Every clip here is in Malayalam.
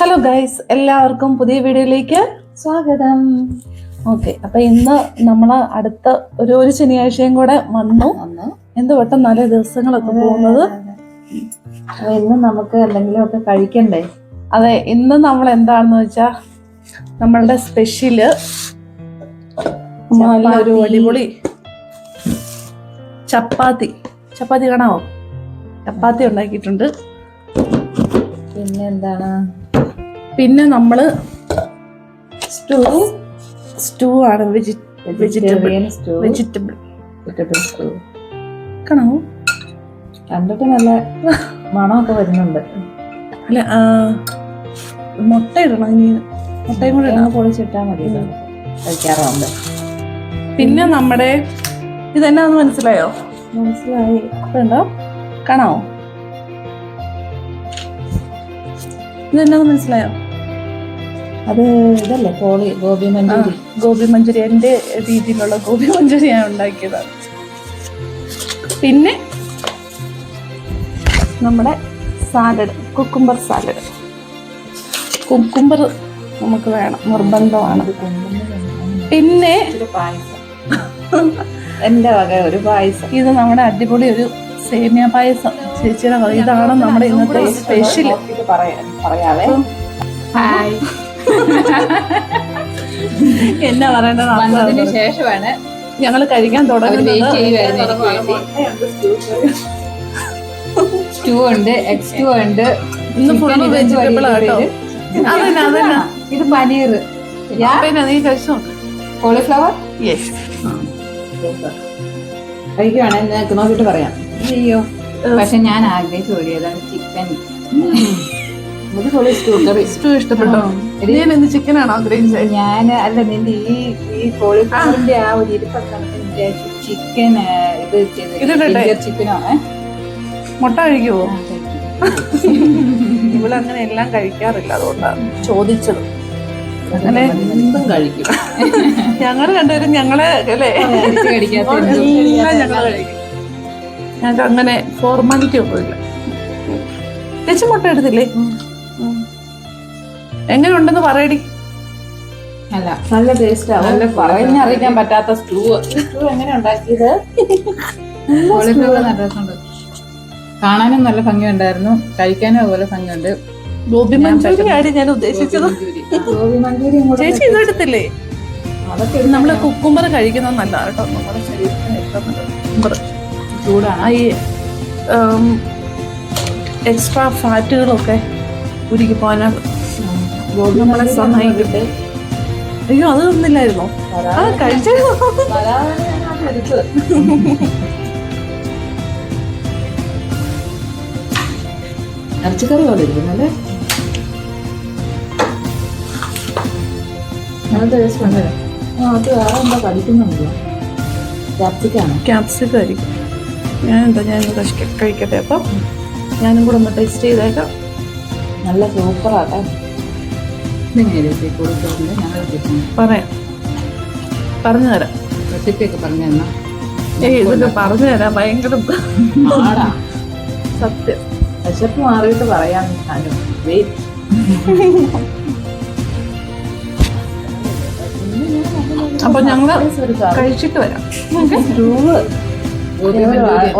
ഹലോ ഗൈസ് എല്ലാവർക്കും പുതിയ വീഡിയോയിലേക്ക് സ്വാഗതം. ഓക്കെ അപ്പൊ ഇന്ന് നമ്മൾ അടുത്ത ഒരു ഒരു ശനിയാഴ്ചയും കൂടെ വന്നു. എന്ത് വട്ടം നല്ല ദിവസങ്ങളൊക്കെ പോകുന്നത്? അപ്പൊ ഇന്ന് നമുക്ക് എന്തെങ്കിലും ഒക്കെ കഴിക്കണ്ടേ? അതെ ഇന്ന് നമ്മൾ എന്താണെന്ന് വെച്ചാ നമ്മളുടെ സ്പെഷ്യൽ നല്ല ഒരു അടിപൊളി ചപ്പാത്തി. ചപ്പാത്തി കാണാവോ? ചപ്പാത്തി ഉണ്ടാക്കിയിട്ടുണ്ട്. പിന്നെ എന്താണ്? പിന്നെ നമ്മൾ സ്റ്റൂ സ്റ്റൂ ആണ്. Veggie vegetable stew. Vegetable vegetable stew. കാണാവോ കണ്ടിട്ട് നല്ല മണമൊക്കെ വരുന്നുണ്ട്. അല്ല മുട്ട ഇടണം ഇനി. മുട്ടയും കൂടെ ഇടണം എണ്ണ പൊളിച്ചിട്ടാ മതി. കഴിക്കാറുണ്ട് പിന്നെ നമ്മുടെ ഇതെന്നാന്ന് മനസ്സിലായോ? മനസ്സിലായി. ഉണ്ടോ? കാണാവോ ഇതെന്നാന്ന് മനസ്സിലായോ? അത് ഇതല്ലേ കോളി ഗോപി മഞ്ചൂരി? ഗോപി മഞ്ചൂരി എന്റെ രീതിയിലുള്ള ഗോപി മഞ്ചൂരി ഞാൻ ഉണ്ടാക്കിയതാണ് പിന്നെ നമ്മുടെ സാലഡ് കുക്കുംബർ സാലഡ്. കുക്കുംബർ നമുക്ക് വേണം നിർബന്ധമാണ്. പിന്നെ എന്റെ വക ഒരു പായസം. ഇത് നമ്മുടെ അടിപൊളി ഒരു സേമിയ പായസം. ചേച്ചിയുടെ. ഇതാണ് നമ്മുടെ ഇന്നത്തെ സ്പെഷ്യൽ പറയാ- പറയാവേ. ഹായ് എന്നാ പറയേണ്ടത് വന്നതിന് ശേഷമാണ് ഞങ്ങൾ കഴിക്കാൻ തുടങ്ങുന്നത് സ്റ്റൂ ഉണ്ട് എഗ് സ്റ്റൂ ഉണ്ട് ഇന്ന് ഫുൾ ഫുള്ള് വെജിറ്റബിൾ വലിയ ആട്ടോ. പേര്. അതന്നെ അതന്നെ. ഇത് പനീർ നീ കഴിച്ചു? കോളിഫ്ലവർ യെസ് നോക്കിട്ട് പറയാം. അയ്യോ. പക്ഷെ ഞാൻ ആഗ്രഹിച്ചു ഓടിയതാണ് ചിക്കൻ സ്റ്റൂ ഇഷ്ടപ്പെട്ടോ? നീ ചിക്കനാണോ ആഗ്രഹിച്ചത് ഞാൻ അല്ല നിന്റെ ഈ ഈ കോളിഫ്ലവറിന്റെ ആ ഒരു ഇരിപ്പൊക്കെ ചിക്കൻ ഇത്? ചെയ്ത് ചിക്കനോ മുട്ട കഴിക്കുവോ? ഇവളങ്ങനെ എല്ലാം കഴിക്കാറില്ല അതുകൊണ്ടാണ് ചോദിച്ചത്. അങ്ങനെ എന്തും കഴിക്കും. ഞങ്ങൾ രണ്ടുപേരും ഞങ്ങളെ അല്ലേ? ഞങ്ങൾ കഴിക്കും. ഞങ്ങൾക്ക് അങ്ങനെ ഫോർമാലിറ്റി ഒന്നുമില്ല. ചേച്ചി മുട്ട എടുത്തില്ലേ. എങ്ങനെ ഉണ്ടെന്ന് പറയടി. അല്ല നല്ല ടേസ്റ്റ് നല്ല പറഞ്ഞറിയിക്കാൻ പറ്റാത്ത സ്റ്റൂ സ്റ്റൂ എങ്ങനെ ഉണ്ടാക്കിയത്? കാണാനും നല്ല ഭംഗിയുണ്ടായിരുന്നു. കഴിക്കാനും അതുപോലെ ഭംഗിയുണ്ട്. ഗോപി മഞ്ചൂരി ആടി ഞാൻ ഉദ്ദേശിച്ചത്. ഗോപി മഞ്ചൂരി ചേച്ചി ഇത് എടുത്തില്ലേ? അതൊക്കെ ഇത് നമ്മൾ കുക്കുംബർ കഴിക്കുന്നത് നല്ല കേട്ടോ. നമ്മുടെ ശരീരത്തിന് ഏറ്റവും നല്ലത് കുക്കുംബർ ചൂടാണ്. ഈ എക്സ്ട്രാ ഫാറ്റുകളൊക്കെ ഉരുക്കി പോകാനാണ് നമ്മളെ സഹായിക്കട്ടെ അയ്യോ അത് തന്നില്ലായിരുന്നോ? ആ കഴിച്ചോ. ഇറച്ചിക്കറി പോലെ ഇരിക്കുന്നല്ലേ നല്ല ടേസ്റ്റ് ഉണ്ട് ആ അത് വേറെ എന്താ പഠിക്കുന്നുണ്ടല്ലോ ക്യാപ്സിക്കാണ്? ക്യാപ്സിക്കം ആയിരിക്കും ഞാൻ എന്താ ഞാൻ കഴിക്കട്ടെ. അപ്പം ഞാനും കൂടെ ഒന്ന് ടേസ്റ്റ് ചെയ്തേക്കാം. നല്ല സൂപ്പറാട്ടെ പറയാം പറഞ്ഞു തരാം റെസിപ്പി ഒക്കെ പറഞ്ഞു തന്നാ ഏയ് ഇതൊക്കെ പറഞ്ഞു തരാം ഭയങ്കര സത്യം. വിശപ്പ് മാറിയിട്ട് പറയാൻ ഞാനും. വെയിറ്റ്. അപ്പൊ ഞങ്ങൾ കഴിച്ചിട്ട് വരാം.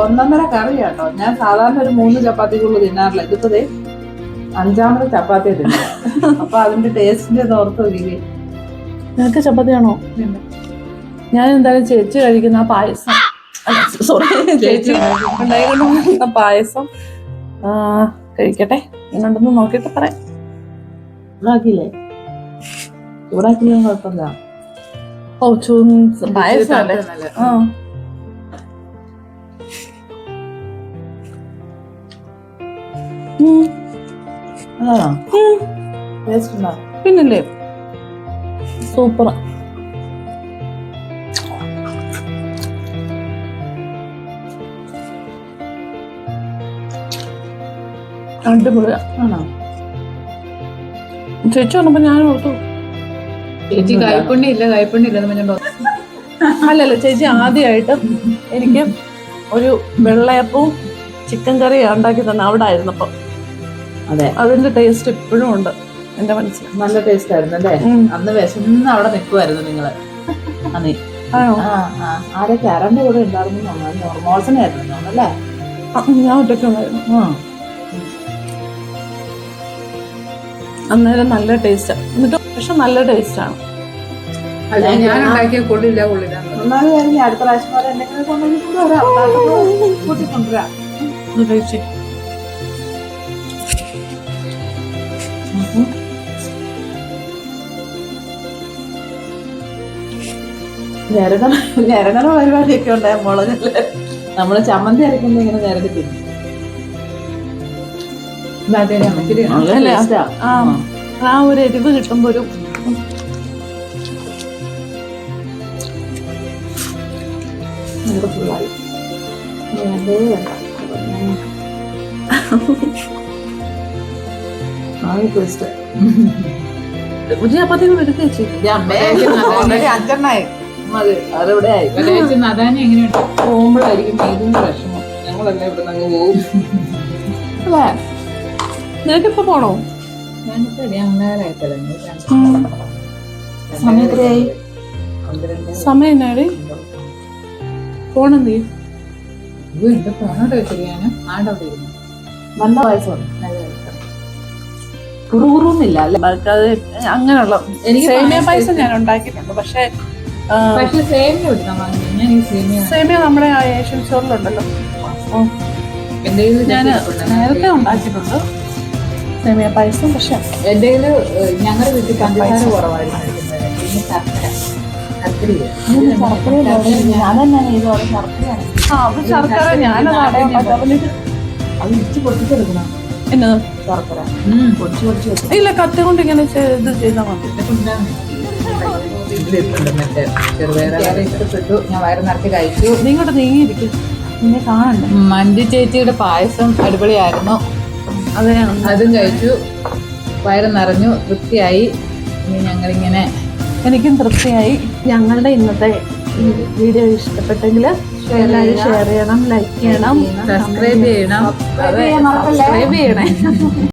ഒന്നൊന്നര കറി കേട്ടോ ഞാൻ സാധാരണ ഒരു മൂന്ന് ചപ്പാത്തിക്കുള്ള തിന്നാറില്ല. ഇതിപ്പോ അഞ്ചാമത് ചപ്പാത്തി തിന്നാ അപ്പൊ അതിന്റെ ടേസ്റ്റിന്റെ ഓർത്ത് നോക്കിക്കേ നിനക്ക് ചപ്പാത്തിയാണോ? ഞാൻ എന്തായാലും ചേച്ചി കഴിക്കുന്ന ആ പായസം. സോറി ചേച്ചി ഉണ്ടായിക്കൊണ്ടിരുന്ന പായസം കഴിക്കട്ടെ. എന്നുണ്ടെന്ന് നോക്കിയിട്ട് പറയാം. ചൂടാക്കിയില്ലേ ചൂടാക്കിയില്ലേ കുഴപ്പമില്ല. ഓ ചൂ പായസം അല്ലേ? ആ. ഉം, പിന്നല്ലേ? സൂപ്പർ അടിപൊളിയാ. ആണോ? ചേച്ചി പറഞ്ഞപ്പോ ഞാൻ ഓർത്തു. ചേച്ചി കൈപ്പുണ്ണി ഇല്ല കൈപ്പുണ്ണി ഇല്ലെന്ന് പറഞ്ഞോ അല്ലല്ല ചേച്ചി ആദ്യമായിട്ട് എനിക്ക് ഒരു വെള്ളയപ്പവും ചിക്കൻ കറിയും ഉണ്ടാക്കി തന്നെ അവിടെ ആയിരുന്നപ്പം. അതെ. അതിന്റെ ടേസ്റ്റ് എപ്പോഴും ഉണ്ട്. എന്റെ മനസ്സിൽ. നല്ല ടേസ്റ്റ് ആയിരുന്നു അല്ലേ? അന്ന് വിശന്ന് അവിടെ നിൽക്കുമായിരുന്നു നിങ്ങൾ. അന്നേ. ആണോ? ആ ആ. ആരൊക്കെ ആരാന്റെ കൂടെ ഉണ്ടായിരുന്നു മോൾസനായിരുന്നു അല്ലേ? ഞാൻ അന്നേരം നല്ല ടേസ്റ്റ് എന്നിട്ട് പക്ഷെ നല്ല ടേസ്റ്റ് ആണ്. ഞാൻ ഉണ്ടാക്കിയ കൊള്ളില്ല കൊള്ളില്ല ഒന്നാമത് അടുത്ത പ്രാവശ്യം വരെ ഞരകണ ഞരകണ പരിപാടിയൊക്കെ ഉണ്ടായ മുളകല്ലേ നമ്മൾ ചമ്മന്തി അരക്കുമ്പോ ഇങ്ങനെ ഞരടി തിന്നും. ആ. ഒരു എരിവ് കിട്ടുമ്പോ ഒരു ഫുള്ളായി വേണ്ടേ വേണ്ട? ആ ട്വിസ്റ്റ് കൂടെ എടുത്ത് വെച്ചേ അഞ്ചെണ്ണായി മതി അതിവിടെ ആയി. നദാനി എങ്ങനെയുണ്ട് പോകുമ്പോഴായിരിക്കും ഇതിന്റെ വിഷമം. ഞങ്ങളെല്ലാം ഇവിടെ നിന്ന് പോകും. അല്ലേ? നിനക്കിപ്പോ പോണോ. സമയം എത്രയായി? സമയം എന്നാടി? പോണെന്തീ എന്റെ ഫോണോട് വെച്ചിട്ട് ഞാൻ ആടവിടെ ഇരുന്നു? നല്ല വയസ്സുണ്ട് കുറുകുറുന്നില്ല. അല്ല? അത് അങ്ങനെയുള്ള എനിക്ക് സേമിയ പായസം ഞാൻ ഉണ്ടാക്കിയിട്ടുണ്ട് പക്ഷേ സേമിയ നമ്മുടെ ആ ഏഷ്യൻ സ്റ്റോറിലുണ്ടല്ലോ എന്തെങ്കിലും ഞാൻ നേരത്തെ ഉണ്ടാക്കിയിട്ടുണ്ട് സേമിയ പായസം പക്ഷെ എന്തെങ്കിലും ഞങ്ങളുടെ വീട്ടിൽ പഞ്ചസാര കുറവായിരുന്നു ശർക്കര. ആ അത് ഞാനത് ഇടിച്ച് പൊട്ടിച്ചെടുക്കണം. എന്നത് ശർക്കര. പൊടിച്ച് പൊടിച്ച് വെക്കണം ഇല്ല കത്തി കൊണ്ട് ഇങ്ങനെ ചെയ്ത് ഇത് ചെയ്താൽ മതി. ഇഷ്ടപ്പെട്ടു ഞാൻ വയറ് നിറച്ച് കഴിച്ചു. നീ ഇങ്ങോട്ട് നീങ്ങിയിരിക്കും. നിന്നെ കാണണ്ടേ? മഞ്ജു ചേച്ചിയുടെ പായസം അടിപൊളിയായിരുന്നു. അതിനാണ് അതും കഴിച്ചു. വയറ് നിറഞ്ഞു. തൃപ്തിയായി. ഇനി ഞങ്ങളിങ്ങനെ എനിക്കും തൃപ്തിയായി. ഞങ്ങളുടെ ഇന്നത്തെ വീഡിയോ ഇഷ്ടപ്പെട്ടെങ്കിൽ എല്ലാവരും ഷെയർ ചെയ്യണം ലൈക്ക് ചെയ്യണം സബ്സ്ക്രൈബ് ചെയ്യണം. സബ്സ്ക്രൈബ് ചെയ്യണേ.